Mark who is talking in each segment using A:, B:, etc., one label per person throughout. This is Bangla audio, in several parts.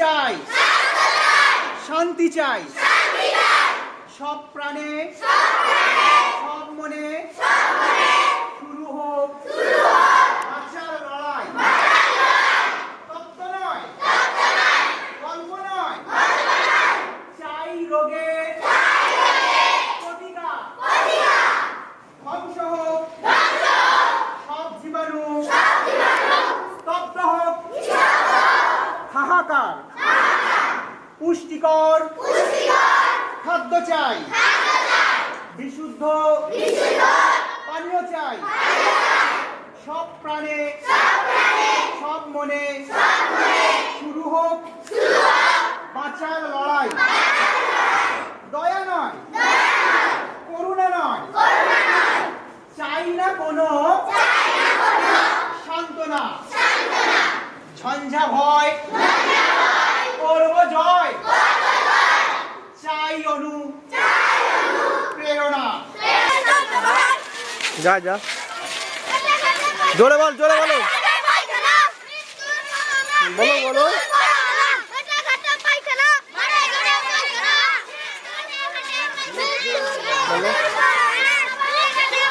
A: চাই। শান্তি চাই। সব প্রাণে সব মনে শুরু হোক। বাঁচার লড়াই। তত্ত্ব নয়। গল্প নয়। চাই রোগে পুষ্টিকর খাদ্য চাই। বিশুদ্ধ পানীয় চাই। সব প্রাণে সব মনে শুরু হোক। বাঁচার লড়াই। দয়া নয়। করুণা নয়। চাই না কোনো সান্ত্বনা। ঝঞ্ঝা ভয়। করব জয়। চাই অনু।
B: যা যা। জোরে বল জোরে বলো, বলো। বলো।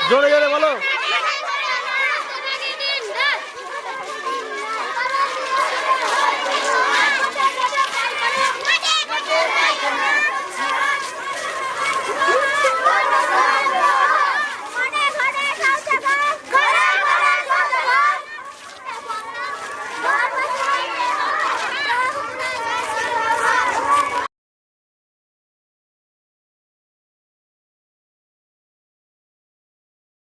B: জোরে জোরে বলো।